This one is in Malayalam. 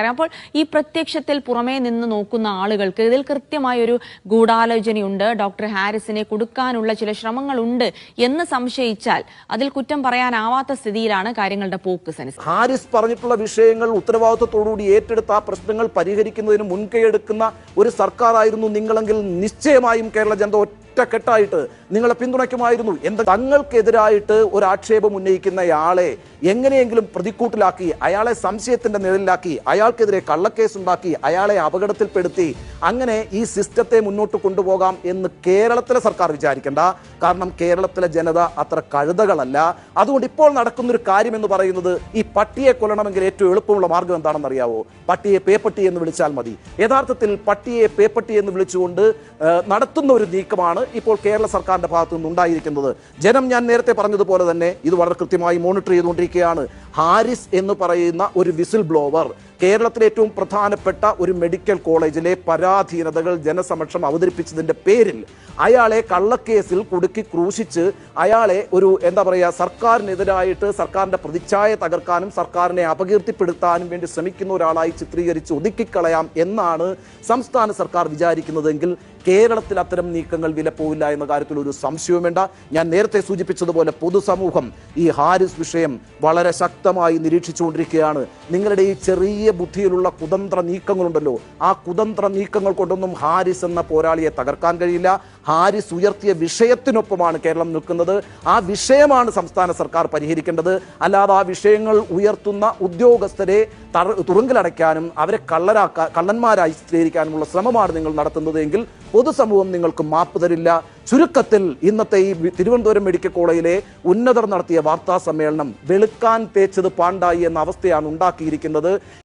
അറിയാം അപ്പോൾ ഈ പ്രത്യക്ഷത്തിൽ പുറമേ നിന്ന് നോക്കുന്ന ആളുകൾക്ക് ഇതിൽ കൃത്യമായ ഒരു ഗൂഢാലോചനയുണ്ട്. ഡോക്ടർ ഹാരിസിനെ കൊടുക്കാനുള്ള ചില ശ്രമങ്ങളുണ്ട് എന്ന് സംശയിച്ചാൽ അതിൽ കുറ്റം പറയാനാവാത്ത സ്ഥിതിയിലാണ് കാര്യങ്ങളുടെ പോക്ക് സെനസ്. ഹാരിസ് പറഞ്ഞിട്ടുള്ള വിഷയങ്ങൾ ഉത്തരവാദിത്വത്തോടുകൂടി ഏറ്റെടുത്ത് ആ പ്രശ്നങ്ങൾ പരിഹരിക്കുന്നതിന് മുൻകൈയെടുക്കുന്ന ഒരു സർക്കാരായിരുന്നു നിങ്ങളെങ്കിൽ നിശ്ചയമായും കേരള ജനത ഒറ്റക്കെട്ടായിട്ട് നിങ്ങളെ പിന്തുണയ്ക്കുമായിരുന്നു. എന്താ തങ്ങൾക്കെതിരായിട്ട് ഒരു ആക്ഷേപം ഉന്നയിക്കുന്നയാളെ എങ്ങനെയെങ്കിലും പ്രതിക്കൂട്ടിലാക്കി അയാളെ സംശയത്തിന്റെ നിഴലിലാക്കി അയാൾക്കെതിരെ കള്ളക്കേസ് ഉണ്ടാക്കി അയാളെ അപകടത്തിൽപ്പെടുത്തി അങ്ങനെ ഈ സിസ്റ്റത്തെ മുന്നോട്ട് കൊണ്ടുപോകാം എന്ന് കേരളത്തിലെ സർക്കാർ വിചാരിക്കേണ്ട. കാരണം കേരളത്തിലെ ജനത അത്ര കഴുതകളല്ല. അതുകൊണ്ട് ഇപ്പോൾ നടക്കുന്നൊരു കാര്യം എന്ന് പറയുന്നത് ഈ പട്ടിയെ കൊല്ലണമെങ്കിൽ ഏറ്റവും എളുപ്പമുള്ള മാർഗം എന്താണെന്ന് അറിയാവോ പട്ടിയെ പേപ്പട്ടി എന്ന് വിളിച്ചാൽ മതി. യഥാർത്ഥത്തിൽ പട്ടിയെ പേപ്പട്ടി എന്ന് വിളിച്ചുകൊണ്ട് നടത്തുന്ന ഒരു നീക്കമാണ് ഇപ്പോൾ കേരള സർക്കാരിന്റെ ഭാഗത്തു നിന്നുണ്ടായിരിക്കുന്നത്. ജനം ഞാൻ നേരത്തെ പറഞ്ഞതുപോലെ തന്നെ ഇത് വളരെ കൃത്യമായി മോണിറ്റർ ചെയ്തുകൊണ്ടിരിക്കുകയാണ്. ഹാരിസ് എന്ന് പറയുന്ന ഒരു വിസിൽ ബ്ലോവർ കേരളത്തിലെ ഏറ്റവും പ്രധാനപ്പെട്ട ഒരു മെഡിക്കൽ കോളേജിലെ പരാധീനതകൾ ജനസമക്ഷം അവതരിപ്പിച്ചതിന്റെ പേരിൽ അയാളെ കള്ളക്കേസിൽ കുടുക്കി ക്രൂശിച്ച് അയാളെ ഒരു എന്താ പറയുക സർക്കാരിനെതിരായിട്ട് സർക്കാരിന്റെ പ്രതിച്ഛായ തകർക്കാനും സർക്കാരിനെ അപകീർത്തിപ്പെടുത്താനും വേണ്ടി ശ്രമിക്കുന്ന ഒരാളായി ചിത്രീകരിച്ച് ഒതുക്കിക്കളയാം എന്നാണ് സംസ്ഥാന സർക്കാർ വിചാരിക്കുന്നതെങ്കിൽ കേരളത്തിൽ അത്തരം നീക്കങ്ങൾ വിലപ്പോവില്ല എന്ന കാര്യത്തിൽ ഒരു സംശയവും വേണ്ട. ഞാൻ നേരത്തെ സൂചിപ്പിച്ചതുപോലെ പൊതുസമൂഹം ഈ ഹാരിസ് വിഷയം വളരെ ശക്തമായി നിരീക്ഷിച്ചുകൊണ്ടിരിക്കുകയാണ്. നിങ്ങളുടെ ഈ ചെറിയ ബുദ്ധിയിലുള്ള കുതന്ത്ര നീക്കങ്ങളുണ്ടല്ലോ ആ കുതന്ത്ര നീക്കങ്ങൾ കൊണ്ടൊന്നും ഹാരിസ് എന്ന പോരാളിയെ തകർക്കാൻ കഴിയില്ല. ഹാരിസ് ഉയർത്തിയ വിഷയത്തിനൊപ്പമാണ് കേരളം നിൽക്കുന്നത്. ആ വിഷയമാണ് സംസ്ഥാന സർക്കാർ പരിഹരിക്കേണ്ടത്. അല്ലാതെ ആ വിഷയങ്ങൾ ഉയർത്തുന്ന ഉദ്യോഗസ്ഥരെ തുറങ്കിലടയ്ക്കാനും അവരെ കള്ളരാക്കാ കള്ളന്മാരായി ചിത്രീകരിക്കാനുമുള്ള ശ്രമമാണ് നിങ്ങൾ നടത്തുന്നതെങ്കിൽ പൊതുസമൂഹം നിങ്ങൾക്ക് മാപ്പ് തരില്ല. ചുരുക്കത്തിൽ ഇന്നത്തെ ഈ തിരുവനന്തപുരം മെഡിക്കൽ കോളേജിലെ ഉന്നതർ നടത്തിയ വാർത്താ സമ്മേളനം വെളുക്കാൻ തേച്ചത് പാണ്ടായി എന്ന അവസ്ഥയാണ് ഉണ്ടാക്കിയിരിക്കുന്നത്.